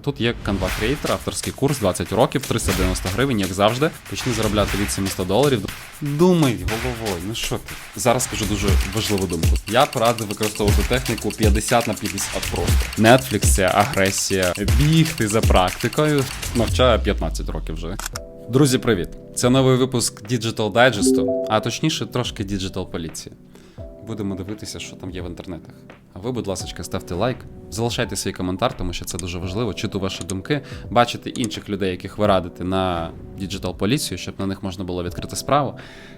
Тут є Canva Creator, авторський курс 20 років, 390 гривень, як завжди. Почни заробляти від 700 доларів. Думай головою, ну що ти? Зараз скажу дуже важливу думку. Я порадив використовувати техніку 50 на 50 просто. Netflix агресія, бігти за практикою. Навчаю 15 років вже. Друзі, привіт! Це новий випуск Digital Digest, а точніше трошки Digital поліції. Будемо дивитися, що там є в інтернетах. А ви, будь ласка, ставте лайк, залишайте свій коментар, тому що це дуже важливо. Чути ваші думки, бачити інших людей, яких ви радите на Digital поліцію, щоб на них можна було відкрити справу.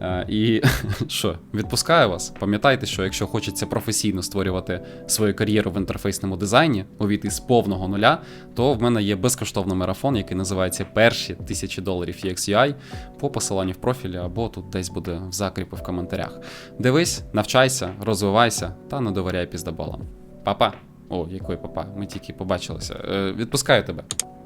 Е, І що, відпускаю вас. Пам'ятайте, що якщо хочеться професійно створювати свою кар'єру в інтерфейсному дизайні, увійти з повного нуля, то в мене є безкоштовний марафон, який називається Перші тисячі доларів UX-UI по посиланню в профілі або тут десь буде в закріпі в коментарях. Дивись, навчайся, розвивайся та не довіряй піздаболам. Папа. О, який папа? Ми тільки побачилися. Е, відпускаю тебе.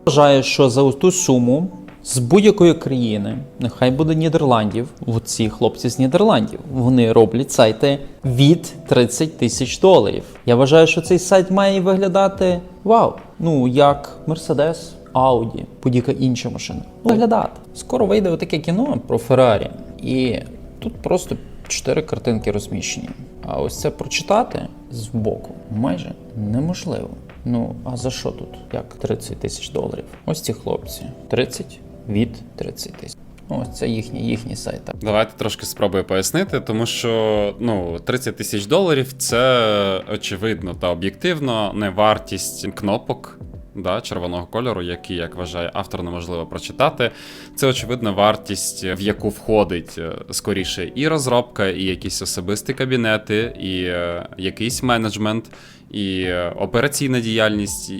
Вважаю, що за ту суму з будь-якої країни, нехай буде Нідерландів, ці хлопці з Нідерландів, вони роблять сайти від 30 тисяч доларів. Я вважаю, що цей сайт має виглядати вау, ну як Mercedes, Audi, будь-яка інша машина. Виглядати. Скоро вийде таке кіно про Феррарі, і тут просто чотири картинки розміщені. А ось це прочитати з боку майже неможливо. Ну, а за що тут? Як 30 тисяч доларів? Ось ці хлопці. 30 від 30 тисяч. Ось це їхній їхній сайт. Давайте трошки спробую пояснити, тому що ну 30 тисяч доларів це очевидно та об'єктивно не вартість кнопок. Да, червоного кольору, які, як вважає автор, неможливо прочитати. Це очевидна вартість, в яку входить е, скоріше і розробка, і якісь особисті кабінети, і е, якийсь менеджмент, і е, операційна діяльність.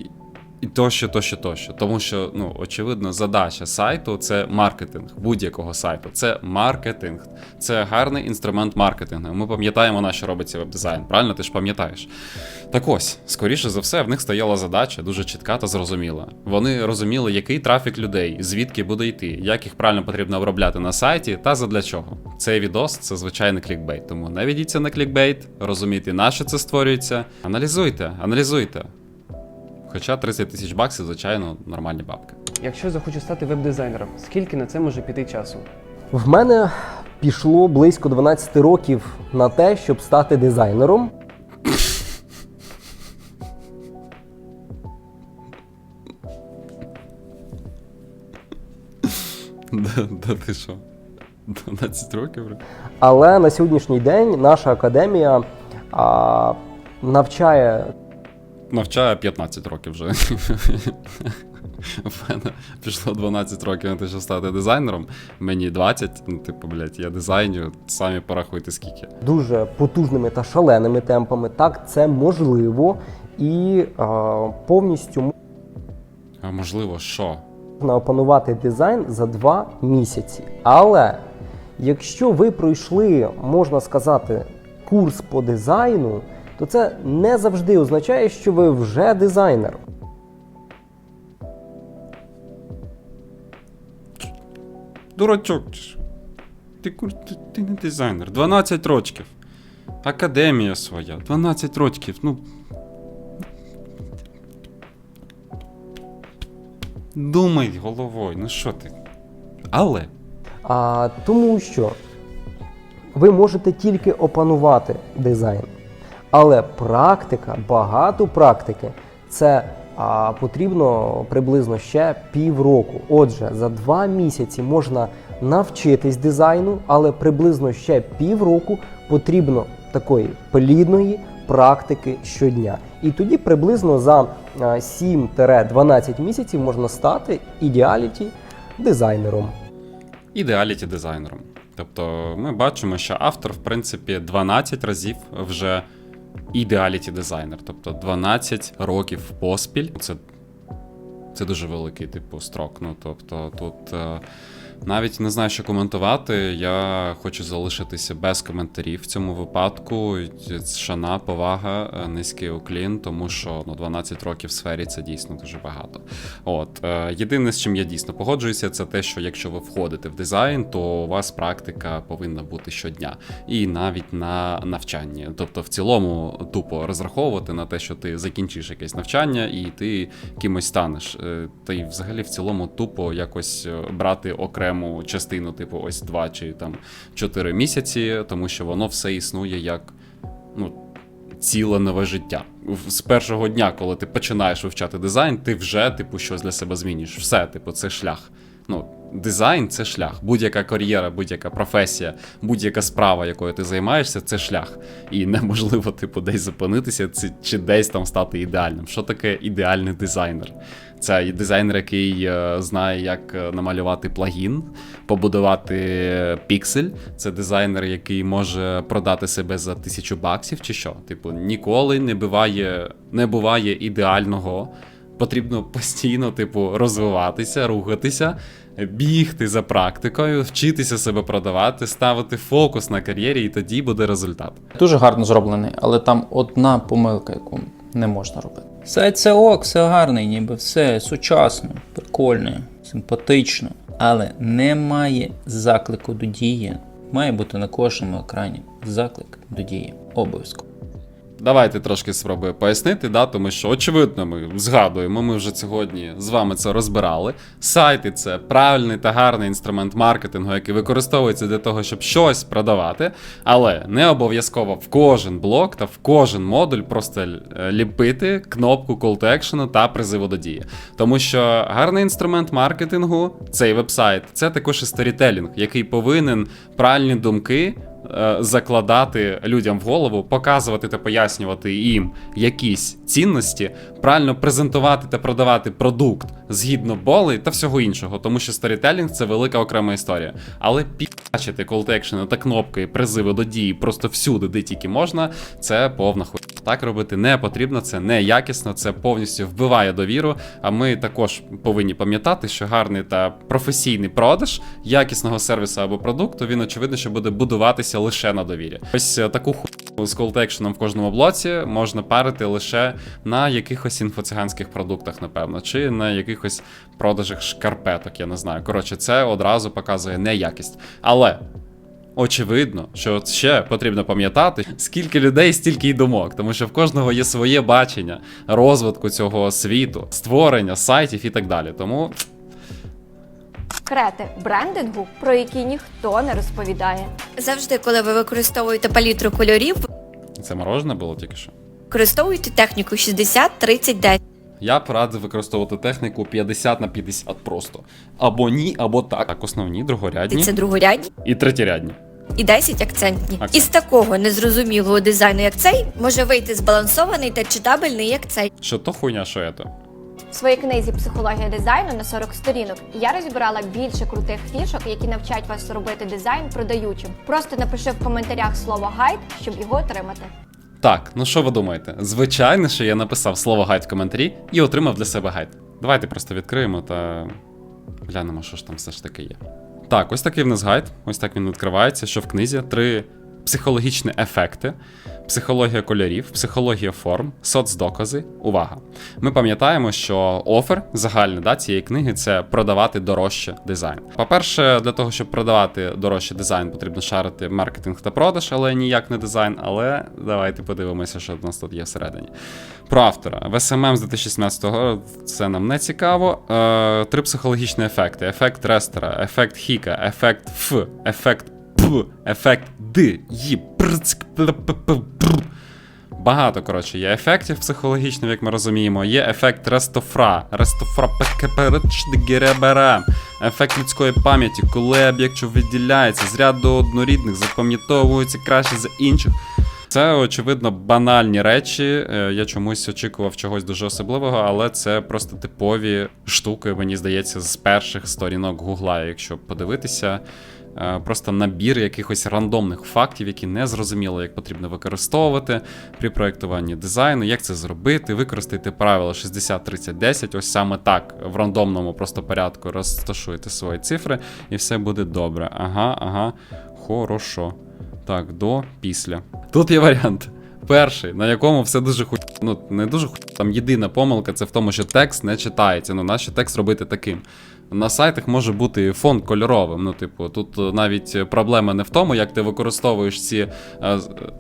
І- тощо, тощо, тощо. Тому що, ну, очевидно, задача сайту це маркетинг, будь-якого сайту. Це маркетинг. Це гарний інструмент маркетингу. Ми пам'ятаємо, на що робиться веб-дизайн. Правильно, ти ж пам'ятаєш. Так ось, скоріше за все, в них стояла задача дуже чітка та зрозуміла. Вони розуміли, який трафік людей, звідки буде йти, як їх правильно потрібно обробляти на сайті та задля чого. Цей відос це звичайний клікбейт. Тому не ведіться на клікбейт, розумійте, на що це створюється. Аналізуйте, аналізуйте. Хоча 30 тисяч баксів, звичайно, нормальні бабки. Якщо захочу стати веб-дизайнером, скільки на це може піти часу? В мене пішло близько 12 років на те, щоб стати дизайнером. Да, да ти що? 12 років? Але на сьогоднішній день наша академія а, навчає Навчаю 15 років вже. В мене пішло 12 років на те, щоб стати дизайнером. Мені 20, ну, типу, блядь, я дизайню, самі порахуйте скільки. дуже потужними та шаленими темпами. Так, це можливо і а, повністю А можливо, що? можна опанувати дизайн за два місяці. Але якщо ви пройшли, можна сказати, курс по дизайну, то це не завжди означає, що ви вже дизайнер. Дурачок. ти? Ти, ти, не дизайнер. 12 років. Академія своя. 12 років. Ну. Думай головою, ну що ти? Але. А, тому що ви можете тільки опанувати дизайн. Але практика, багато практики, це а, потрібно приблизно ще півроку. Отже, за два місяці можна навчитись дизайну, але приблизно ще півроку потрібно такої плідної практики щодня. І тоді приблизно за а, 7-12 місяців можна стати ідеаліті дизайнером. ідеаліті дизайнером. Тобто ми бачимо, що автор, в принципі, 12 разів вже ідеаліті дизайнер. Тобто 12 років поспіль. Це, це дуже великий типу строк. Ну, тобто тут е, Навіть не знаю, що коментувати. Я хочу залишитися без коментарів в цьому випадку. Шана, повага, е, низький уклін, тому що ну, 12 років в сфері це дійсно дуже багато. От е, єдине, з чим я дійсно погоджуюся, це те, що якщо ви входите в дизайн, то у вас практика повинна бути щодня, і навіть на навчанні. Тобто, в цілому, тупо розраховувати на те, що ти закінчиш якесь навчання і ти кимось станеш. Е, Та й взагалі в цілому тупо якось брати окрему частину, типу ось два чи там чотири місяці, тому що воно все існує як ну, ціле нове життя. З першого дня, коли ти починаєш вивчати дизайн, ти вже типу щось для себе змінюєш. Все, типу, це шлях. Ну, дизайн це шлях. Будь-яка кар'єра, будь-яка професія, будь-яка справа, якою ти займаєшся, це шлях. І неможливо, типу, десь зупинитися чи десь там стати ідеальним. Що таке ідеальний дизайнер? Це дизайнер, який е, знає, як е, намалювати плагін, побудувати піксель. Це дизайнер, який може продати себе за тисячу баксів, чи що? Типу, ніколи не буває, не буває ідеального. Потрібно постійно, типу, розвиватися, рухатися, бігти за практикою, вчитися себе продавати, ставити фокус на кар'єрі, і тоді буде результат. Дуже гарно зроблений, але там одна помилка, яку не можна робити. Сайт це ок, все гарний, ніби все сучасно, прикольно, симпатично, але немає заклику до дії. Має бути на кожному екрані заклик до дії. Обов'язково. Давайте трошки спробую пояснити, да, тому що очевидно, ми згадуємо, ми вже сьогодні з вами це розбирали. Сайти це правильний та гарний інструмент маркетингу, який використовується для того, щоб щось продавати, але не обов'язково в кожен блок та в кожен модуль просто е, ліпити кнопку Call to Action та призиву до дії. Тому що гарний інструмент маркетингу, цей вебсайт, це також і сторітелінг, який повинен правильні думки закладати людям в голову, показувати та пояснювати їм якісь цінності, правильно презентувати та продавати продукт згідно боли та всього іншого, тому що сторітелінг це велика окрема історія. Але пі***чити call-action та кнопки призиви до дії просто всюди, де тільки можна, це повна хуйня. Так робити не потрібно, це не якісно, це повністю вбиває довіру. А ми також повинні пам'ятати, що гарний та професійний продаж якісного сервісу або продукту, він очевидно, що буде будуватися лише на довірі. Ось е, таку хуйню з action в кожному блоці можна парити лише на якихось інфоциганських продуктах, напевно, чи на якихось продажах шкарпеток, я не знаю. Коротше, це одразу показує неякість. Але Очевидно, що ще потрібно пам'ятати, скільки людей, стільки й думок, тому що в кожного є своє бачення розвитку цього світу, створення сайтів і так далі. Тому Секрети брендингу, про які ніхто не розповідає. Завжди, коли ви використовуєте палітру кольорів, це морожене було тільки що. використовуйте техніку 60 30 10 Я б радив використовувати техніку 50 на 50 просто. Або ні, або так. Так, основні, другорядні Це другорядні і третєрядні. І 10 акцентні. Акцент. Із такого незрозумілого дизайну, як цей, може вийти збалансований та читабельний, як цей. Що то хуйня, що то. В своїй книзі Психологія дизайну на 40 сторінок я розібрала більше крутих фішок, які навчать вас робити дизайн продаючим. Просто напиши в коментарях слово гайд, щоб його отримати. Так, ну що ви думаєте? Звичайно, що я написав слово гайд в коментарі і отримав для себе гайд. Давайте просто відкриємо та глянемо, що ж там все ж таки є. Так, ось такий в нас гайд. Ось так він відкривається, що в книзі три психологічні ефекти, психологія кольорів, психологія форм, соцдокази. Увага! Ми пам'ятаємо, що офер загальний да, цієї книги це продавати дорожче дизайн. По-перше, для того, щоб продавати дорожче дизайн, потрібно шарити маркетинг та продаж, але ніяк не дизайн. Але давайте подивимося, що в нас тут є всередині. Про автора. В SMM з 2017 року це нам не цікаво. Е, три психологічні ефекти: ефект Рестера, ефект Хіка, ефект Ф, ефект ефект Д, Ї, прцк. Багато, коротше, є ефектів психологічних, як ми розуміємо. Є ефект Рестофра, Рестофра Геребера, ефект людської пам'яті, коли об'єкт що виділяється з ряду однорідних, запам'ятовується краще за інших. Це, очевидно, банальні речі. Е, Я чомусь очікував чогось дуже особливого, але це просто типові штуки, мені здається, з перших сторінок Гугла. Якщо подивитися, просто набір якихось рандомних фактів, які не зрозуміло, як потрібно використовувати при проєктуванні дизайну, як це зробити, використайте правило 60-30-10, ось саме так в рандомному просто порядку розташуєте свої цифри, і все буде добре. Ага, ага, хорошо. Так, до, після. Тут є варіант. Перший, на якому все дуже ху... ну не дуже ху... там єдина помилка, це в тому, що текст не читається. Ну, нащо текст робити таким? На сайтах може бути фон кольоровим. Ну, типу, тут е, навіть проблема не в тому, як ти використовуєш ці е,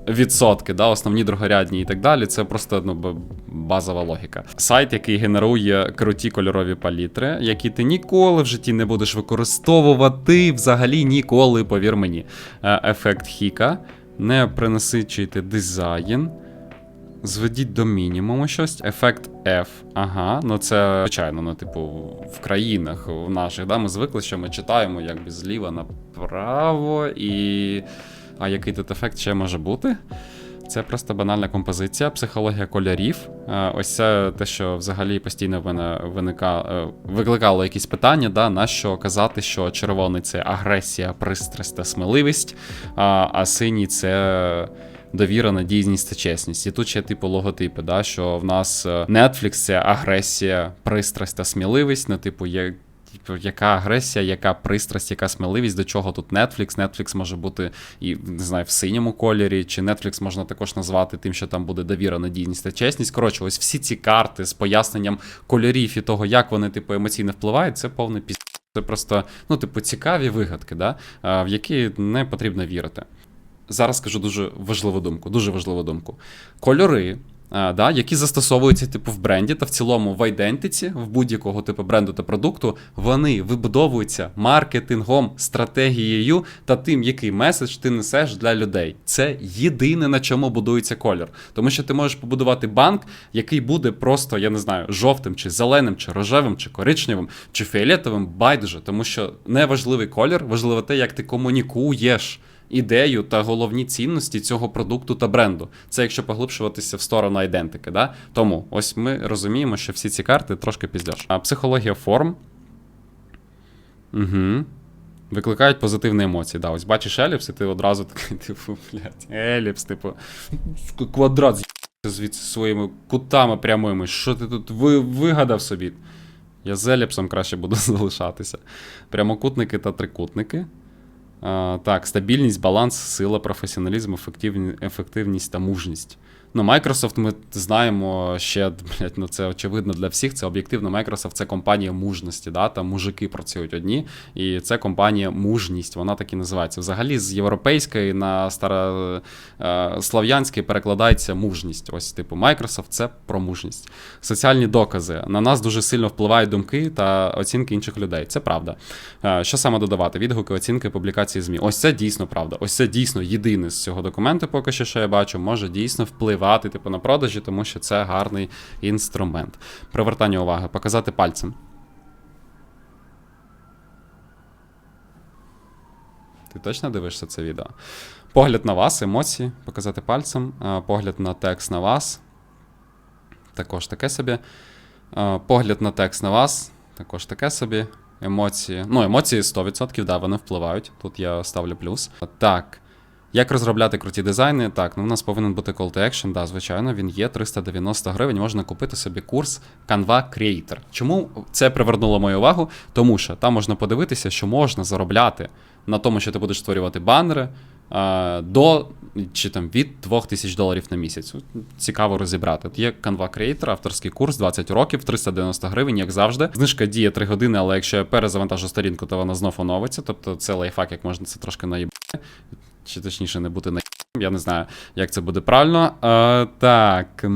відсотки, да, основні другорядні і так далі. Це просто ну, базова логіка. Сайт, який генерує круті кольорові палітри, які ти ніколи в житті не будеш використовувати взагалі ніколи, повір мені. Е, ефект Хіка, не принасичуйте дизайн. Зведіть до мінімуму щось. Ефект F. Ага, ну це звичайно, ну, типу, в країнах в наших, да, ми звикли, що ми читаємо якби зліва направо, і. А який тут ефект ще може бути? Це просто банальна композиція, психологія кольорів. Е, Ось це те, що взагалі постійно мене виника... е, викликало якісь питання, да, на що казати, що червоний це агресія, пристрасть та сміливість, а, синій це довіра, надійність та чесність. І тут ще типу логотипи, да, що в нас е, Netflix це агресія, пристрасть та сміливість. Ну, типу, є. Яка агресія, яка пристрасть, яка сміливість, до чого тут Netflix? Netflix може бути і не знаю, в синьому кольорі, чи Netflix можна також назвати тим, що там буде довіра, надійність та чесність. Коротше, ось всі ці карти з поясненням кольорів і того, як вони типу емоційно впливають, це повний піс. Це просто, ну, типу, цікаві вигадки, да? в які не потрібно вірити зараз скажу дуже важливу думку, дуже важливу думку. Кольори, да, які застосовуються типу в бренді та в цілому в айдентиці, в будь-якого типу бренду та продукту, вони вибудовуються маркетингом, стратегією та тим, який меседж ти несеш для людей. Це єдине на чому будується колір. Тому що ти можеш побудувати банк, який буде просто, я не знаю, жовтим, чи зеленим, чи рожевим, чи коричневим, чи фіолетовим, байдуже, тому що не важливий колір, важливо те, як ти комунікуєш ідею та головні цінності цього продукту та бренду. Це якщо поглибшуватися в сторону айдентики. Да? Тому ось ми розуміємо, що всі ці карти трошки піздяш. А психологія форм. Угу. Викликають позитивні емоції. Да, ось бачиш еліпс, і ти одразу такий, типу, блядь, еліпс, типу, квадрат звідси своїми кутами прямими. Що ти тут ви, вигадав собі? Я з еліпсом краще буду залишатися. Прямокутники та трикутники. Так, стабільність, баланс, сила, професіоналізм, ефективні, ефективність та мужність. Ну, Microsoft ми знаємо ще, блядь, ну це очевидно для всіх. Це об'єктивно. Microsoft це компанія мужності, да? там мужики працюють одні, і це компанія мужність, вона так і називається. Взагалі з європейської на старослав'янський перекладається мужність. Ось, типу, Microsoft це про мужність. Соціальні докази. На нас дуже сильно впливають думки та оцінки інших людей. Це правда. Е, Що саме додавати? Відгуки, оцінки, публікації ЗМІ. Ось це дійсно правда. Ось це дійсно єдине з цього документу, поки що, що я бачу, може дійсно впливати типу, на продажі, тому що це гарний інструмент. Привертання уваги, показати пальцем. Ти точно дивишся це відео? Погляд на вас, емоції, показати пальцем, е, погляд на текст на вас. Також таке собі. Е, Погляд на текст на вас, також таке собі. Емоції. Ну, емоції 100%, да, вони впливають. Тут я ставлю плюс. Так. Як розробляти круті дизайни? Так, ну у нас повинен бути call to action, да, звичайно, він є 390 гривень. Можна купити собі курс Canva Creator. Чому це привернуло мою увагу? Тому що там можна подивитися, що можна заробляти на тому, що ти будеш створювати банери до чи там від 2000 доларів на місяць. Цікаво розібрати. Є Canva Creator, авторський курс 20 років, 390 гривень, як завжди. Знижка діє 3 години, але якщо я перезавантажу сторінку, то вона знов оновиться. Тобто це лайфхак, як можна це трошки наїбати. Чи точніше не бути на я не знаю, як це буде правильно. Е, так.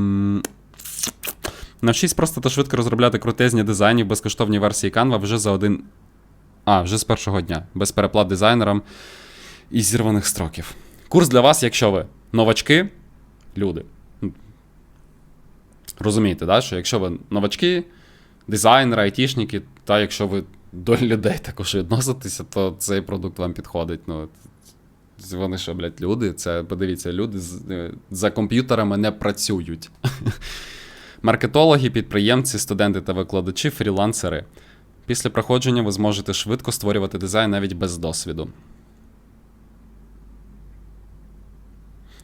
Навчись просто та швидко розробляти крутезні дизайни в безкоштовній версії Canva вже за один. А, вже з першого дня. Без переплат дизайнерам і зірваних строків. Курс для вас, якщо ви новачки, люди. Розумієте, да, що якщо ви новачки, дизайнери, айтішники, та якщо ви до людей також відноситеся, то цей продукт вам підходить. Ну, вони що, блядь, люди? Це подивіться, люди з, е, за комп'ютерами не працюють. Маркетологи, підприємці, студенти та викладачі, фрілансери. Після проходження ви зможете швидко створювати дизайн навіть без досвіду.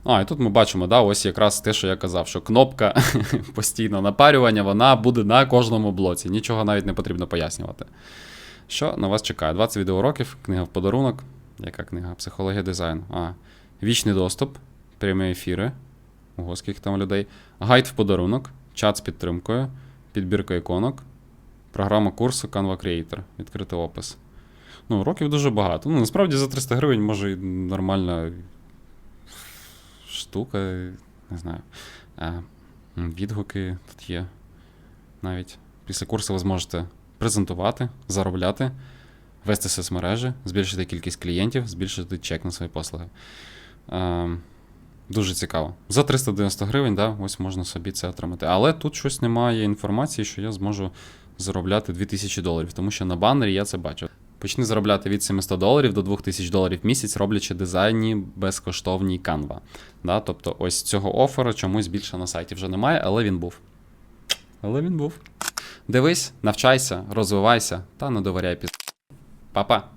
А, і тут ми бачимо, да, ось якраз те, що я казав, що кнопка постійно напарювання, вона буде на кожному блоці. Нічого навіть не потрібно пояснювати. Що на вас чекає? 20 відеоуроків, книга в подарунок. Яка книга? Психологія дизайну. А, вічний доступ, прямі ефіри. Ого, скільки там людей. Гайд в подарунок, чат з підтримкою, підбірка іконок, програма курсу Canva Creator, відкритий опис. Ну, уроків дуже багато. Ну, насправді за 300 гривень може і нормальна штука, не знаю. Відгуки тут є. Навіть після курсу ви зможете презентувати, заробляти, вести соцмережі, збільшити кількість клієнтів, збільшити чек на свої послуги. Е, дуже цікаво. За 390 гривень, да, ось можна собі це отримати. Але тут щось немає інформації, що я зможу заробляти 2000 доларів, тому що на банері я це бачу. Почни заробляти від 700 доларів до 2000 доларів в місяць, роблячи дизайні безкоштовній Canva. Да? Тобто ось цього оферу чомусь більше на сайті вже немає, але він був. Але він був. Дивись, навчайся, розвивайся та не доваряй піз. Па-па!